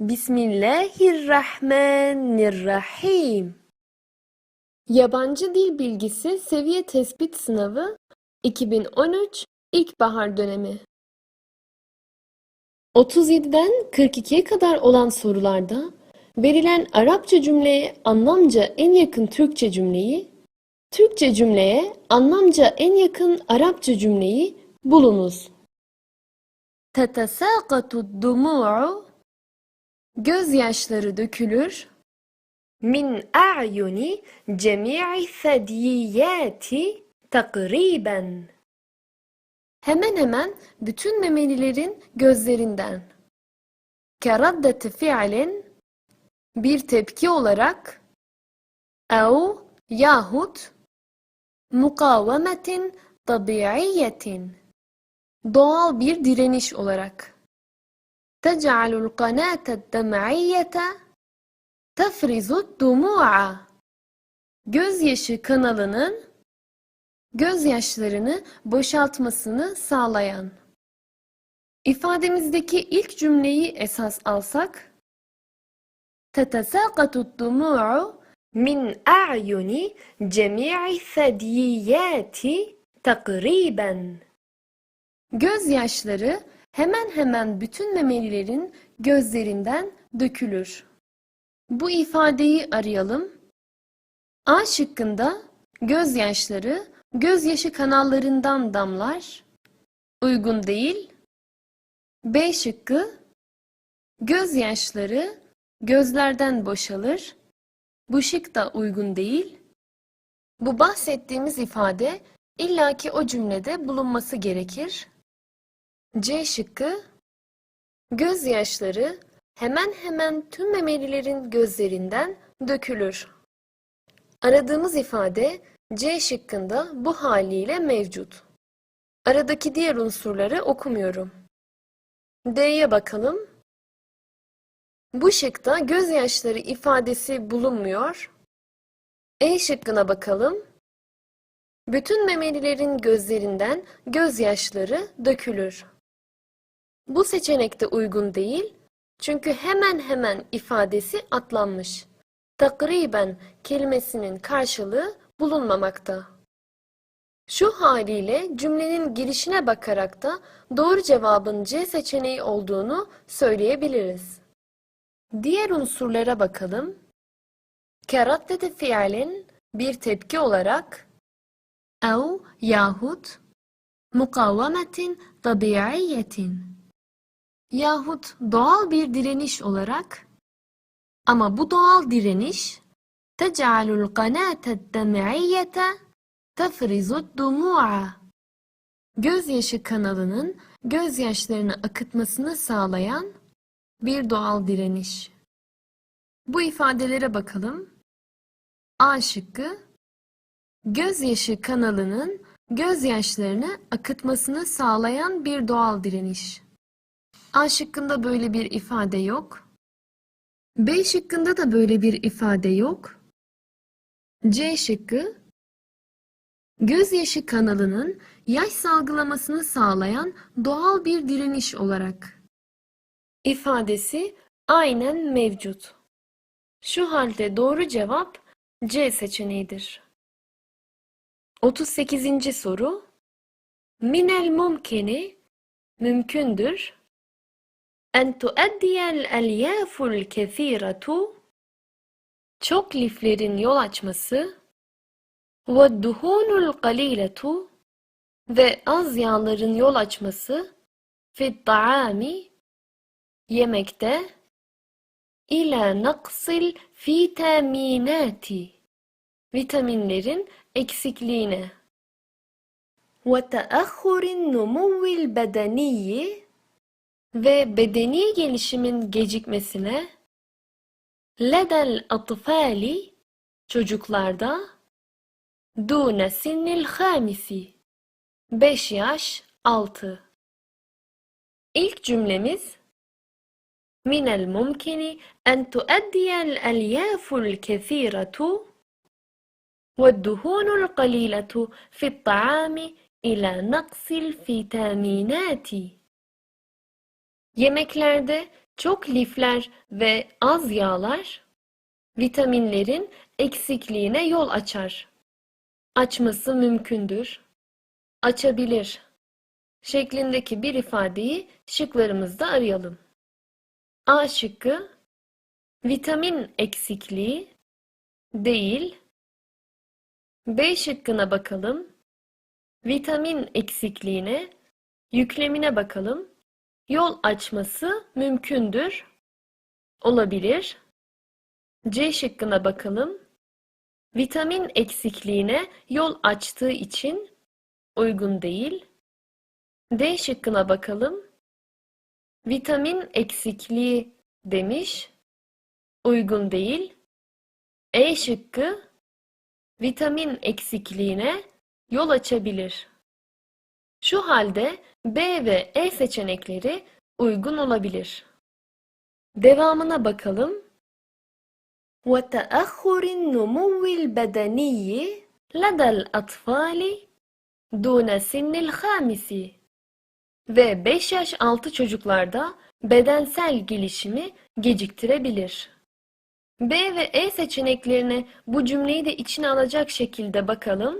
Bismillahirrahmanirrahim. Yabancı dil bilgisi seviye tespit sınavı 2013 ilkbahar dönemi. 37'den 42'ye kadar olan sorularda verilen Arapça cümleye anlamca en yakın Türkçe cümleyi, Türkçe cümleye anlamca en yakın Arapça cümleyi bulunuz. Tetesâkatu dumu'u Gözyaşları dökülür. Min a'yuni cemi'i thediyiyati takriben. Hemen hemen bütün memelilerin gözlerinden. Keraddeti fi'lin bir tepki olarak ev yahut mukavemetin tabiiyetin doğal bir direniş olarak. تجعل القناة الدمعية تفرز الدموع gözyaşı kanalının gözyaşlarını boşaltmasını sağlayan. İfademizdeki ilk cümleyi esas alsak تتساقط الدموع من أعين جميع الثدييات تقريبا Gözyaşları hemen hemen bütün memelilerin gözlerinden dökülür. Bu ifadeyi arayalım. A şıkkında gözyaşları gözyaşı kanallarından damlar. Uygun değil. B şıkkı gözyaşları gözlerden boşalır. Bu şık da uygun değil. Bu bahsettiğimiz ifade illaki o cümlede bulunması gerekir. C şıkkı Gözyaşları hemen hemen tüm memelilerin gözlerinden dökülür. Aradığımız ifade C şıkkında bu haliyle mevcut. Aradaki diğer unsurları okumuyorum. D'ye bakalım. Bu şıkta gözyaşları ifadesi bulunmuyor. E şıkkına bakalım. Bütün memelilerin gözlerinden gözyaşları dökülür. Bu seçenek de uygun değil çünkü hemen hemen ifadesi atlanmış. Takriben kelimesinin karşılığı bulunmamakta. Şu haliyle cümlenin girişine bakarak da doğru cevabın C seçeneği olduğunu söyleyebiliriz. Diğer unsurlara bakalım. Keraddede fiilin bir tepki olarak ev yahut mukavemetin tabiiyetin yahut doğal bir direniş olarak ama bu doğal direniş tec'alul kanâted dem'iyyete tefrizud dumu'a gözyaşı kanalının gözyaşlarını akıtmasını sağlayan bir doğal direniş. Bu ifadelere bakalım. A şıkkı gözyaşı kanalının gözyaşlarını akıtmasını sağlayan bir doğal direniş. A şıkkında böyle bir ifade yok. B şıkkında da böyle bir ifade yok. C şıkkı gözyaşı kanalının yaş salgılamasını sağlayan doğal bir direniş olarak ifadesi aynen mevcut. Şu halde doğru cevap C seçeneğidir. 38. soru Minel mumkini mümkündür en tuaddiyel elyaful kethiratu çok liflerin yol açması ve duhunul qaliletu ve az yağların yol açması fit taami yemekte ila naksil vitaminati vitaminlerin eksikliğine. Ve teahhurin numuvil ve bedeni gelişimin gecikmesine ledel atfali çocuklarda dune sinnil hamisi 5 yaş altı İlk cümlemiz من الممكن أن تؤدي الألياف الكثيرة والدهون القليلة في الطعام إلى نقص الفيتامينات Yemeklerde Çok lifler ve az yağlar vitaminlerin eksikliğine yol açar. Açması mümkündür. Açabilir. Şeklindeki bir ifadeyi şıklarımızda arayalım. A şıkkı vitamin eksikliği değil. B şıkkına bakalım. Vitamin eksikliğine, yüklemine bakalım. Yol açması mümkündür. Olabilir. C şıkkına bakalım. Vitamin eksikliğine yol açtığı için uygun değil. D şıkkına bakalım. Vitamin eksikliği demiş. Uygun değil. E şıkkı vitamin eksikliğine yol açabilir. Şu halde B ve E seçenekleri uygun olabilir. Devamına bakalım. وتأخر النمو البدني لدى الأطفال دون سن الخامس ve 5 yaş altı çocuklarda bedensel gelişimi geciktirebilir. B ve E seçeneklerine bu cümleyi de içine alacak şekilde bakalım.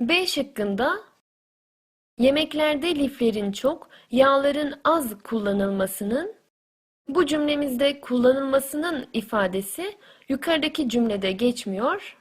B şıkkında yemeklerde liflerin çok, yağların az kullanılmasının bu cümlemizde kullanılmasının ifadesi yukarıdaki cümlede geçmiyor.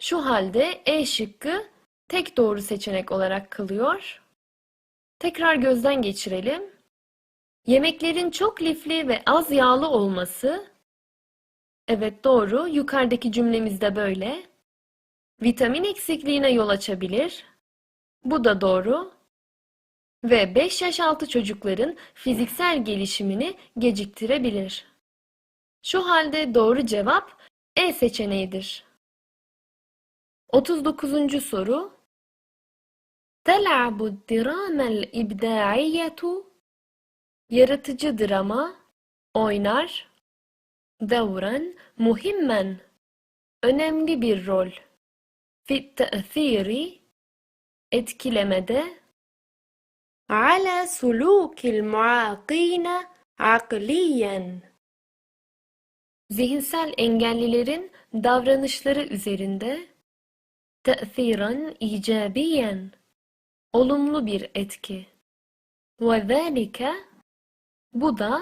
Şu halde E şıkkı tek doğru seçenek olarak kalıyor. Tekrar gözden geçirelim. Yemeklerin çok lifli ve az yağlı olması Evet doğru. Yukarıdaki cümlemizde böyle. Vitamin eksikliğine yol açabilir. Bu da doğru Ve 5 yaş altı çocukların fiziksel gelişimini geciktirebilir. Şu halde doğru cevap E seçeneğidir. 39. soru تلعب الدراما الإبداعية Yaratıcı drama oynar دورا مهما önemli bir rol في التأثير etkilemede على سلوك المعاقين عقليا zihinsel engellilerin davranışları üzerinde تأثيرا إيجابيا olumlu bir etki وذلك bu da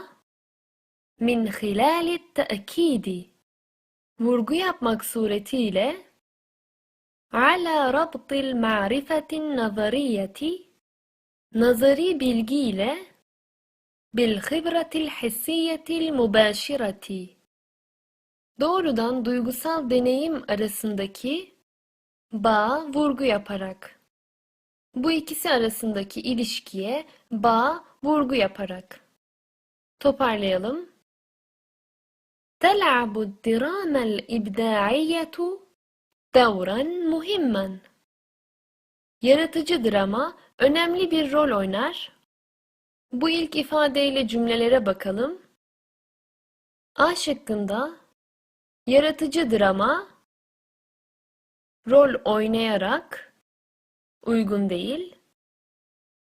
min hilali te'kidi vurgu yapmak suretiyle ala rabtil ma'rifetin nazariyeti nazari bilgi ile bil hibretil hissiyetil mübaşireti doğrudan duygusal deneyim arasındaki bağ vurgu yaparak bu ikisi arasındaki ilişkiye bağ vurgu yaparak toparlayalım. تلعب الدراما الإبداعية دورا مهما Yaratıcı drama önemli bir rol oynar. Bu ilk ifadeyle cümlelere bakalım. A şıkkında yaratıcı drama rol oynayarak uygun değil.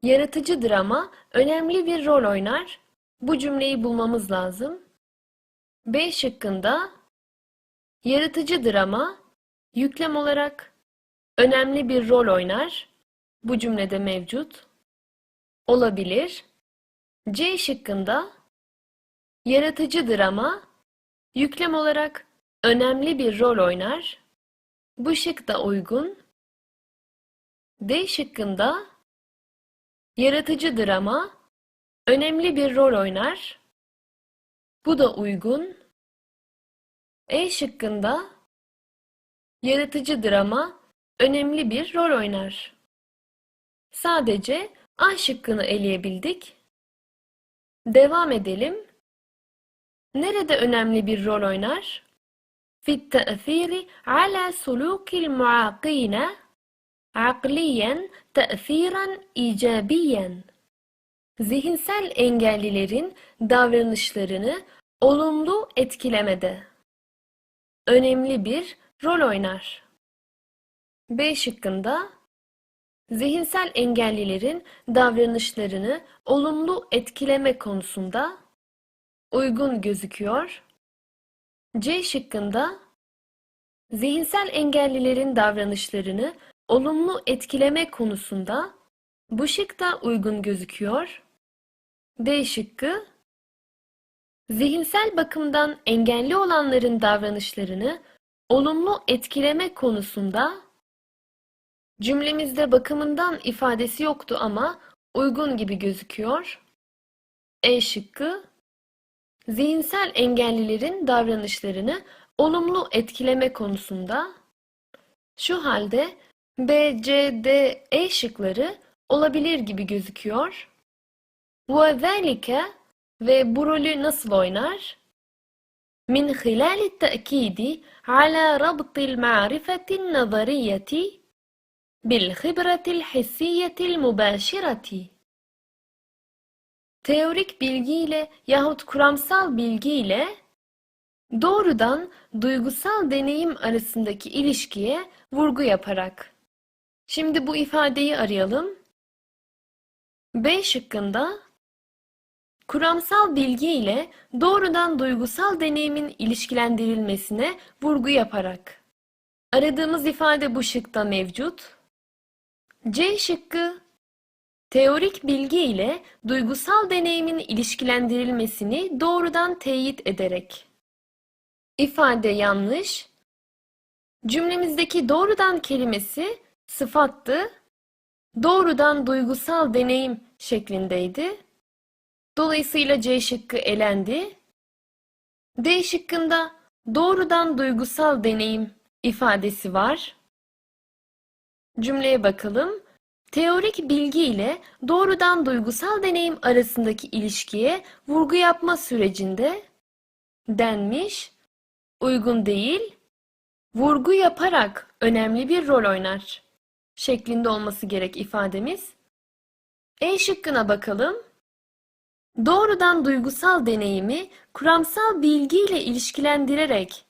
Yaratıcı drama önemli bir rol oynar. Bu cümleyi bulmamız lazım. B şıkkında yaratıcı drama yüklem olarak önemli bir rol oynar. Bu cümlede mevcut. Olabilir. C şıkkında yaratıcı drama yüklem olarak önemli bir rol oynar. Bu şık da uygun. D şıkkında yaratıcı drama önemli bir rol oynar. Bu da uygun. E şıkkında yaratıcı drama önemli bir rol oynar. Sadece A şıkkını eleyebildik. Devam edelim. Nerede önemli bir rol oynar? في التأثير على سلوك المعاقين عقليا تأثيرا إيجابيا zihinsel engellilerin davranışlarını olumlu etkilemede önemli bir rol oynar. B şıkkında zihinsel engellilerin davranışlarını olumlu etkileme konusunda uygun gözüküyor. C şıkkında zihinsel engellilerin davranışlarını olumlu etkileme konusunda bu şık da uygun gözüküyor. D şıkkı zihinsel bakımdan engelli olanların davranışlarını olumlu etkileme konusunda cümlemizde bakımından ifadesi yoktu ama uygun gibi gözüküyor. E şıkkı zihinsel engellilerin davranışlarını olumlu etkileme konusunda şu halde B, C, D, E şıkları olabilir gibi gözüküyor. وذلك ve bu rolü nasıl oynar? من خلال التأكيد على ربط المعرفة النظرية بالخبرة الحسية المباشرة Teorik bilgiyle yahut kuramsal bilgiyle doğrudan duygusal deneyim arasındaki ilişkiye vurgu yaparak. Şimdi bu ifadeyi arayalım. B şıkkında kuramsal bilgi ile doğrudan duygusal deneyimin ilişkilendirilmesine vurgu yaparak. Aradığımız ifade bu şıkta mevcut. C şıkkı teorik bilgi ile duygusal deneyimin ilişkilendirilmesini doğrudan teyit ederek. İfade yanlış. Cümlemizdeki doğrudan kelimesi sıfattı. Doğrudan duygusal deneyim şeklindeydi. Dolayısıyla C şıkkı elendi. D şıkkında doğrudan duygusal deneyim ifadesi var. Cümleye bakalım. Teorik bilgi ile doğrudan duygusal deneyim arasındaki ilişkiye vurgu yapma sürecinde denmiş, uygun değil, vurgu yaparak önemli bir rol oynar şeklinde olması gerek ifademiz. E şıkkına bakalım. Doğrudan duygusal deneyimi kuramsal bilgiyle ilişkilendirerek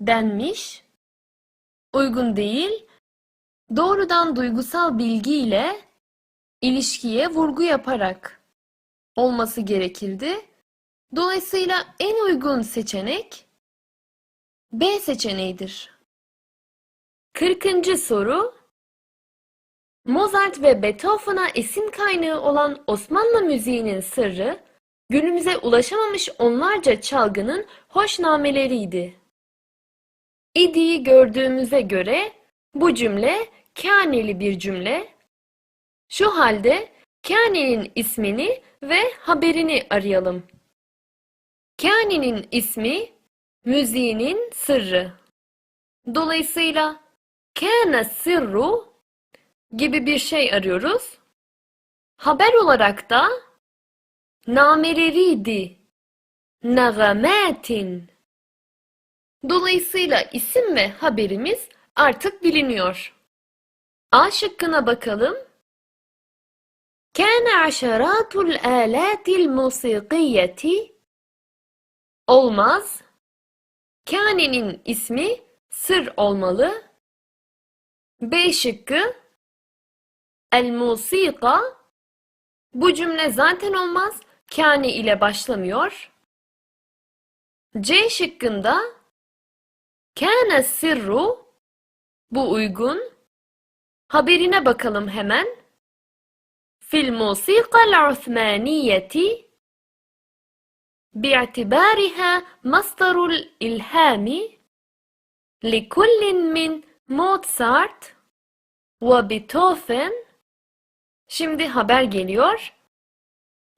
denmiş, uygun değil, doğrudan duygusal bilgiyle ilişkiye vurgu yaparak olması gerekirdi. Dolayısıyla en uygun seçenek B seçeneğidir. 40. soru Mozart ve Beethoven'a esin kaynağı olan Osmanlı müziğinin sırrı, günümüze ulaşamamış onlarca çalgının hoşnameleriydi. İdi'yi gördüğümüze göre bu cümle kâneli bir cümle. Şu halde kânenin ismini ve haberini arayalım. Kânenin ismi müziğinin sırrı. Dolayısıyla kâne sırru gibi bir şey arıyoruz. Haber olarak da nameleriydi. Nagamatin. Dolayısıyla isim ve haberimiz artık biliniyor. A şıkkına bakalım. Kana aşaratul alatil musiqiyeti olmaz. Kane'nin ismi sır olmalı. B şıkkı El musika bu cümle zaten olmaz. Kane ile başlamıyor. C şıkkında Kâne sirru bu uygun. Haberine bakalım hemen. Fil musikal Osmaniyeti باعتبارها مصدر الإلهام لكل من موتسارت وبيتهوفن Şimdi haber geliyor.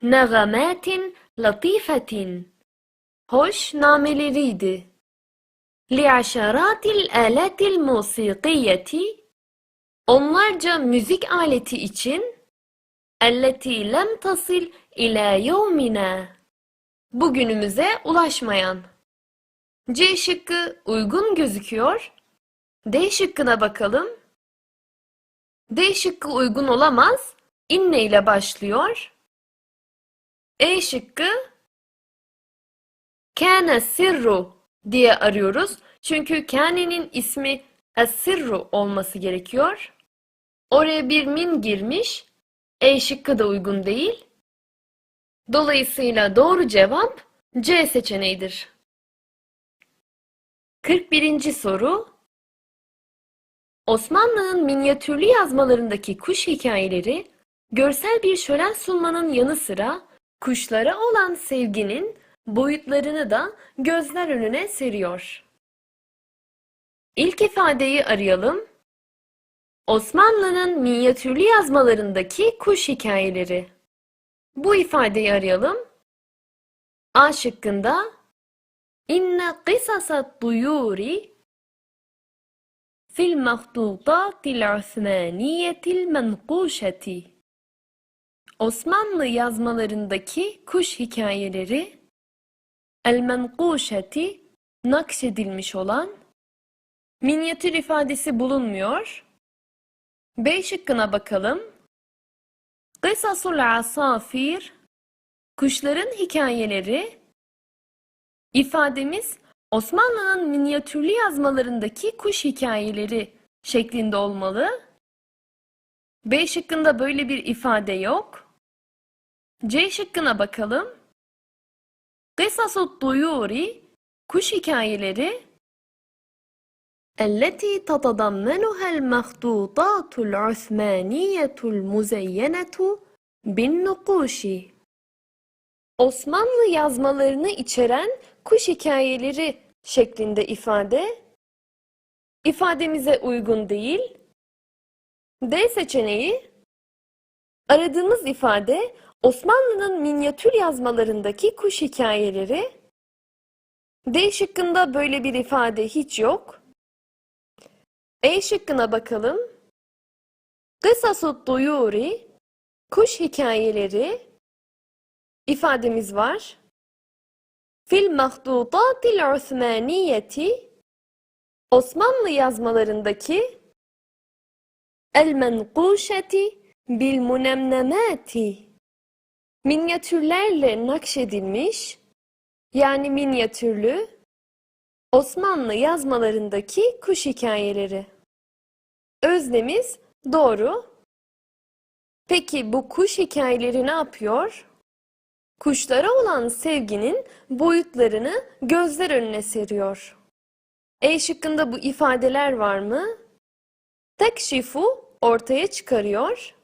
Nagamatin latifatin. Hoş nameleriydi. Li'aşaratil aletil musikiyeti. Onlarca müzik aleti için elleti lem tasil ila yevmina. Bugünümüze ulaşmayan. C şıkkı uygun gözüküyor. D şıkkına bakalım. D şıkkı uygun olamaz. İnne ile başlıyor. E şıkkı kâne sirru diye arıyoruz. Çünkü kânenin ismi es-sirru olması gerekiyor. Oraya bir min girmiş. E şıkkı da uygun değil. Dolayısıyla doğru cevap C seçeneğidir. 41. soru Osmanlı'nın minyatürlü yazmalarındaki kuş hikayeleri görsel bir şölen sunmanın yanı sıra kuşlara olan sevginin boyutlarını da gözler önüne seriyor. İlk ifadeyi arayalım. Osmanlı'nın minyatürlü yazmalarındaki kuş hikayeleri. Bu ifadeyi arayalım. A şıkkında İnne kısasat duyuri fil mahdudatil Osmaniyetil menkuşeti Osmanlı yazmalarındaki kuş hikayeleri el menkuşeti nakşedilmiş olan minyatür ifadesi bulunmuyor. B şıkkına bakalım. Kısasul asafir Kuşların hikayeleri ifademiz Osmanlı'nın minyatürlü yazmalarındaki kuş hikayeleri şeklinde olmalı. B şıkkında böyle bir ifade yok. C şıkkına bakalım. Kısasut duyuri kuş hikayeleri التي تتضمنها المخطوطات العثمانية المزينة بالنقوش Osmanlı yazmalarını içeren kuş hikayeleri şeklinde ifade ifademize uygun değil. D seçeneği aradığımız ifade Osmanlı'nın minyatür yazmalarındaki kuş hikayeleri. D şıkkında böyle bir ifade hiç yok. E şıkkına bakalım. Kısasut duyuri kuş hikayeleri ifademiz var. Fil mahdudatil Osmaniyeti Osmanlı yazmalarındaki el menkuşeti bil munemnemati minyatürlerle nakşedilmiş yani minyatürlü Osmanlı yazmalarındaki kuş hikayeleri. Öznemiz doğru. Peki bu kuş hikayeleri ne yapıyor? Kuşlara olan sevginin boyutlarını gözler önüne seriyor. E şıkkında bu ifadeler var mı? Tekşifu ortaya çıkarıyor.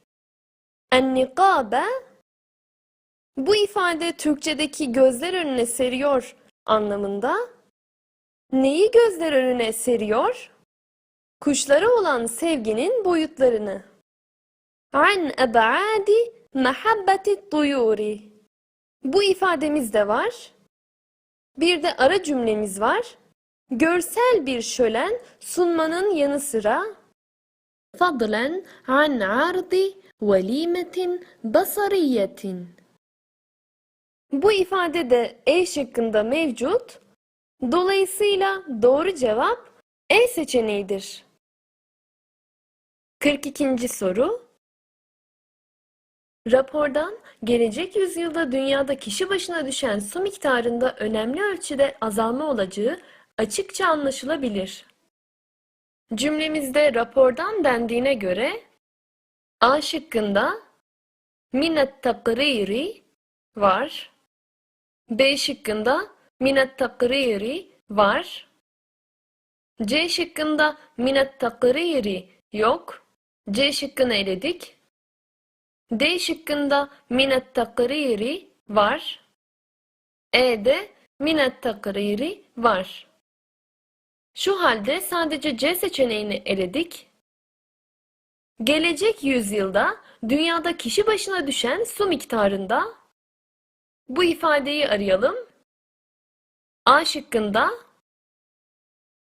En-nikabe bu ifade Türkçedeki gözler önüne seriyor anlamında. Neyi gözler önüne seriyor? Kuşlara olan sevginin boyutlarını. An ebadi mehabbeti duyuri. Bu ifademiz de var. Bir de ara cümlemiz var. Görsel bir şölen sunmanın yanı sıra fadlen an ardi velimetin basariyetin. Bu ifade de E şıkkında mevcut. Dolayısıyla doğru cevap E seçeneğidir. 42. soru Rapordan gelecek yüzyılda dünyada kişi başına düşen su miktarında önemli ölçüde azalma olacağı açıkça anlaşılabilir. Cümlemizde rapordan dendiğine göre A şıkkında minet takriri var. B şıkkında minet takriri var. C şıkkında takriri yok. C şıkkını eledik. D şıkkında takriri var. E'de minet takriri var. Şu halde sadece C seçeneğini eledik. Gelecek yüzyılda dünyada kişi başına düşen su miktarında bu ifadeyi arayalım. A şıkkında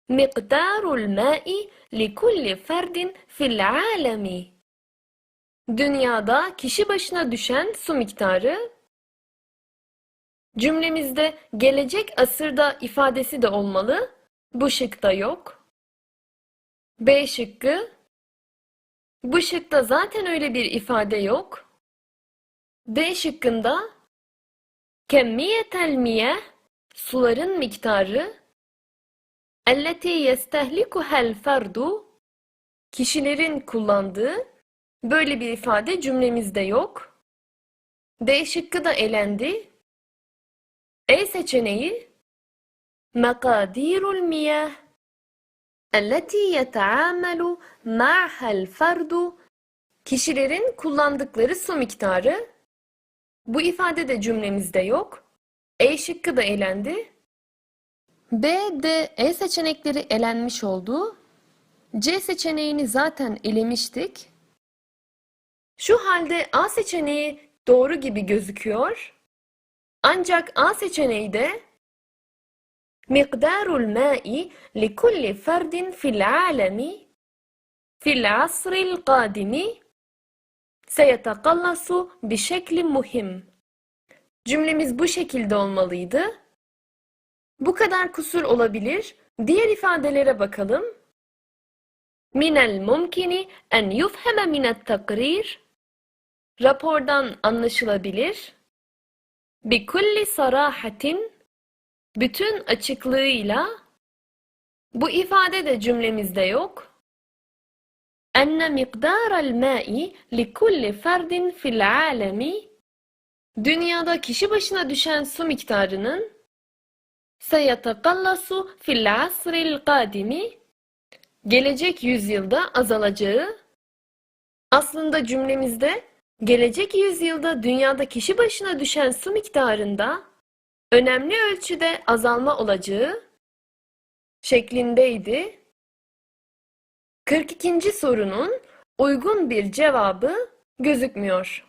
miqdarul ma'i li kulli ferdin fil alemi Dünyada kişi başına düşen su miktarı cümlemizde gelecek asırda ifadesi de olmalı. Bu şıkta yok. B şıkkı bu şıkta zaten öyle bir ifade yok. D şıkkında kemmiyetel miyeh suların miktarı elleti yestehlikuhel ferdu kişilerin kullandığı Böyle bir ifade cümlemizde yok. D şıkkı da elendi. E seçeneği مقادير المياه التي يتعامل معها الفرد kişilerin kullandıkları su miktarı. Bu ifade de cümlemizde yok. E şıkkı da elendi. B, D, E seçenekleri elenmiş oldu. C seçeneğini zaten elemiştik. Şu halde A seçeneği doğru gibi gözüküyor. Ancak A seçeneği de مقدار الماء لكل فرد في العالم في العصر القادم سيتقلص بشكل مهم. Cümlemiz bu şekilde olmalıydı. Bu kadar kusur olabilir. Diğer ifadelere bakalım. من الممكن أن يفهم من التقرير Rapordan anlaşılabilir. بكل صراحة bütün açıklığıyla bu ifade de cümlemizde yok. أن مقدار الماء لكل فرد في العالم Dünyada kişi başına düşen su miktarının seyetekallasu fil asril kadimi gelecek yüzyılda azalacağı aslında cümlemizde gelecek yüzyılda dünyada kişi başına düşen su miktarında önemli ölçüde azalma olacağı şeklindeydi. 42. sorunun uygun bir cevabı gözükmüyor.